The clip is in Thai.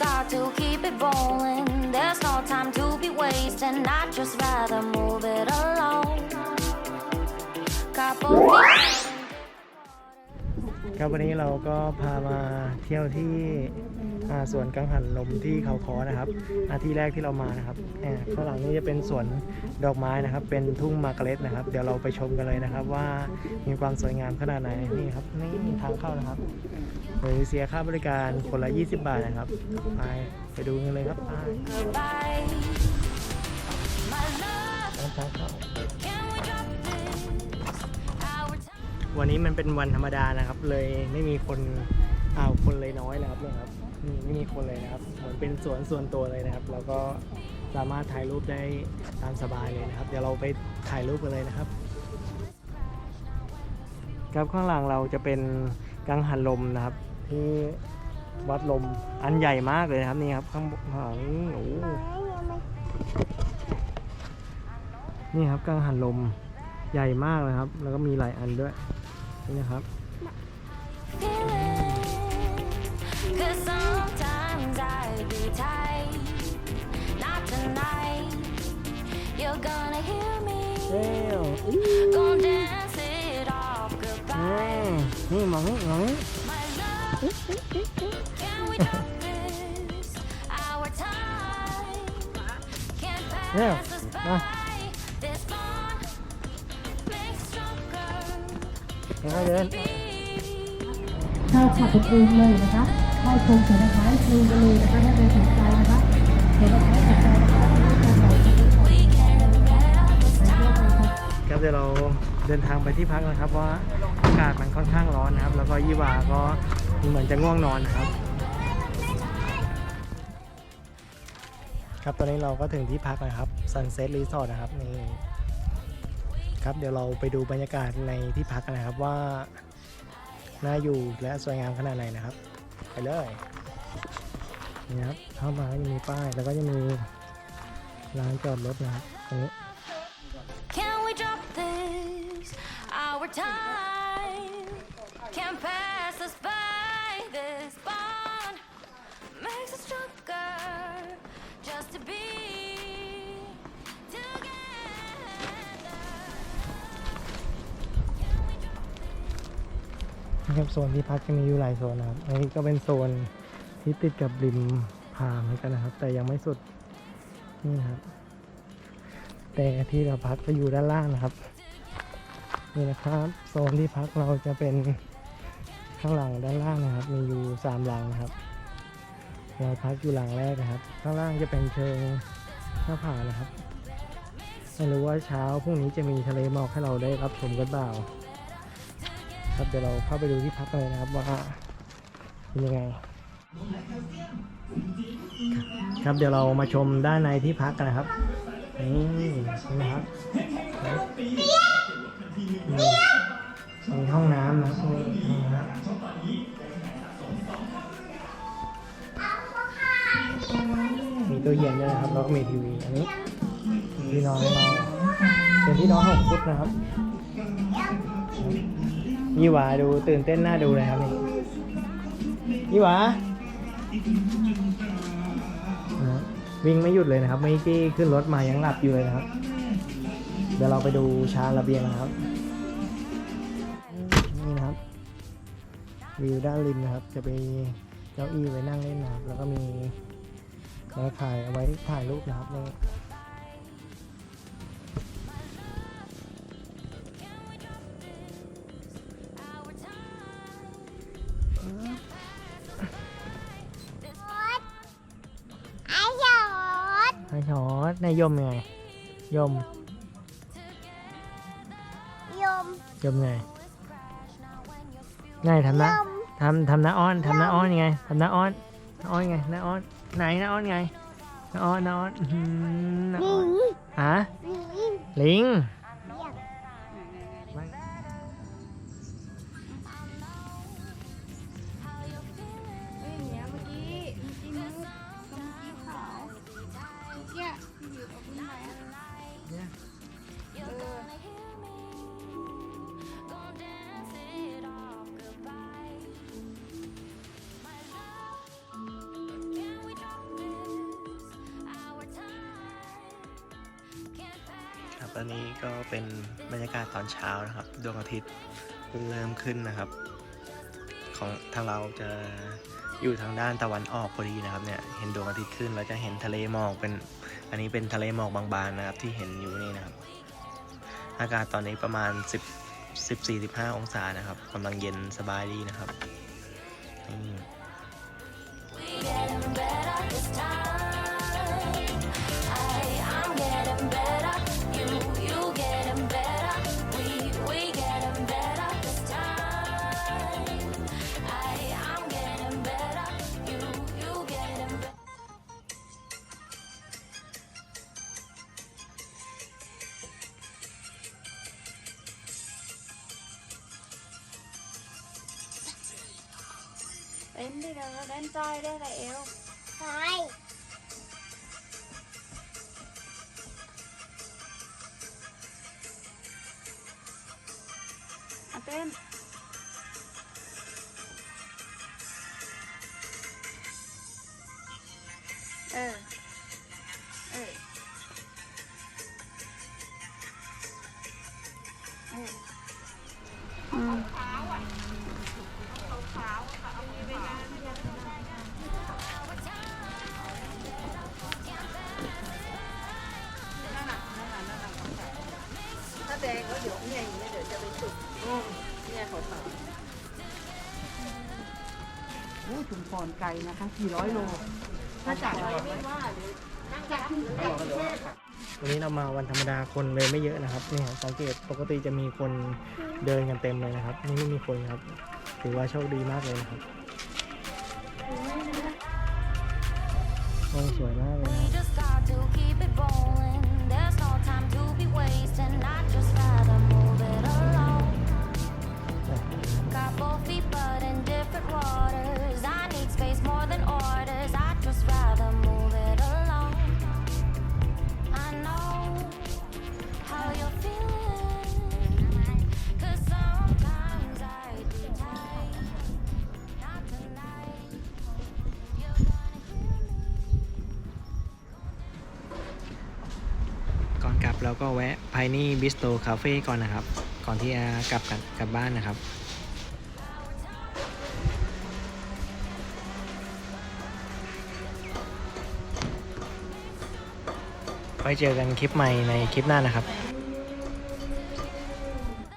got to keep it rolling. There's no time to be wasting. I'd just rather move it along. Couple ครับวันนี้เราก็พามาเที่ยวที่อ่าสวนกังหันลมที่เขาคอนะครับอาที่แรกที่เรามานะครับแอบข้างหลังนี้จะเป็นสวนดอกไม้นะครับ เป็นทุ่งมาร์กาเร็ตนะครับ เดี๋ยวเราไปชมกันเลยนะครับว่ามีความสวยงามขนาดไหนนี่ครับนี่ทางเข้านะครับ โดยเสียค่าบริการคนละ 20 บาทนะครับ ไปไปดูกันเลยครับไป goodbye. My love, ทาเข้าวันนี้มันเป็นวันธรรมดานะครับ เลยไม่มีคนอ้าวคนเลยน้อยเลยครับเนี่ยครับนี่ไม่มีคนเลยนะครับเหมือนเป็นสวนส่วนตัวเลยนะครับ แล้วก็สามารถถ่ายรูปได้ตามสบายเลยนะครับ เดี๋ยวเราไปถ่ายรูปกันเลยนะครับ ครับข้างหลังเราจะเป็นกังหันลมนะครับ ที่วัดลมอันใหญ่มากเลยนะครับนี่ครับข้างบนข้างหลังนี่โอ้โหนี่ครับกังหันลมใหญ่มากเลยครับ แล้วก็มีหลายอันด้วยนี่นะครับ feeling. Cause sometimes I be tight. Not tonight. You're gonna hear me. เร็ว Gonna dance it off อื goodbye. มนี่มองนี่มองนี่ My love, can we drop this? Our time can't Yeah. pass us Ah. by. This bond makes stronger. ค่อยๆเดิน Be ถ้าขับเป็นเองเลยนะคะเข้าชมเสร็จนะคะให้ดูกันเลยนะคะถ้าใครสนใจนะคะเห็นแล้วใครสนใจนะคะจะบอก we can have this time. ครับเดี๋ยวเราเดินทางไปที่พักนะครับเพราะว่าอากาศมันค่อนข้างร้อนนะครับ แล้วก็ยี่หวาก็ เหมือนจะง่วงนอนนะครับ ครับตอนนี้เราก็ถึงที่พักนะครับ Sunset Resort นะครับนี่ครับเดี๋ยวเราไปดูบรรยากาศในที่พักกันนะครับว่าน่าอยู่และสวยงามขนาดไหนนะครับ ไปเลยนี่ครับเข้ามาก็จะมีป้ายแล้วก็จะมีร้านจอดรถนะครับตรงนี้ Can we drop this? Our time นะครับโซนที่พักจะมีอยู่หลายโซนนะครับอันนี้ก็เป็นโซนที่ติดกับริมผาเหมือนกันนะครับ แต่ยังไม่สุดนี่นะครับ แต่ที่เราพักจะอยู่ด้านล่างนะครับนี่นะครับ โซนที่พักเราจะเป็นข้างหลังด้านล่างนะครับ มีอยู่สามหลังนะครับเราพักอยู่หลังแรกนะครับ ข้างล่างจะเป็นเชิงหน้าผานะครับไม่รู้ว่าเช้าพรุ่งนี้จะมีทะเลหมอกให้เราได้รับชมกันเปล่า ครับ เดี๋ยวเราเข้าไปดูที่พักเลยนะครับว่าเป็นยังไง ครับเดี๋ยวเรามาชมด้านในที่พักกันนะครับนี่นี่นะครับมีห้องน้ำนะครับมีตู้เย็นด้วยนะครับ แล้วก็มีทีวี อันนี้ที่นอนให้เราเป็นที่นอนหกฟุตนะครับ ยี่หวาดูตื่นเต้นน่าดูเลยครับนี่ยี่หวาวิ่งไม่หยุดเลยนะครับเมื่อกี้ขึ้นรถมายังหลับอยู่เลยนะครับ เดี๋ยวเราไปดูชานระเบียงนะครับ นี่นะครับวิวด้านริมนะครับ จะมีเก้าอี้ไว้นั่งเล่นนะครับ แล้วก็มีไม้ถ่ายเอาไว้ถ่ายรูปนะครับนี่ ให้ชอตในยมยังไง ยม ยมยมไงง่ายทำหน้าทำทำหน้าอ้อนทำหน้าอ้อนยังไงทำหน้าอ้อนหน้าอ้อนไงหน้าอ้อน ไหนหน้าอ้อนไงหน้าอ้อนหน้าอ้อนอื้อหือหน้าอ้อนฮะลิงลิงอย่าง อนนี้ก็เป็นบรรยากาศตอนเช้านะครับ ดวงอาทิตย์เริ่มขึ้นนะครับ ของทางเราจะอยู่ทางด้านตะวันออกพอดีนะครับเนี่ยเห็นดวงอาทิตย์ขึ้นเราจะเห็นทะเลหมอกเป็นอันนี้เป็นทะเลหมอกบางๆนะครับ ที่เห็นอยู่นี่นะครับ อากาศตอนนี้ประมาณ 10 14-15 องศานะครับกำลังเย็นสบายดีนะครับนี่ We getting better this time. เต้นได้แล้วเต้นจ เนี่ยเขาทำโอ้ชุมพรไกลนะคะกี่ร้อยโล ถ้าจากเราไม่ว่าหรือนั่งจากที่จากกรุงเทพอะวันนี้เรามาวันธรรมดาคนเลยไม่เยอะนะครับนี่ครับสังเกตปกติจะมีคนเดินกันเต็มเลยนะครับ นี่ไม่มีคนครับ ถือว่าโชคดีมากเลยนะครับโอ้สวยมากเลย We นะ just got to keep it rolling. ไพนี่บิสโตคาเฟ่ก่อนนะครับ ก่อนที่จะกลับกันกลับบ้านนะครับ ไว้เจอกันคลิปใหม่ในคลิปหน้านะครับ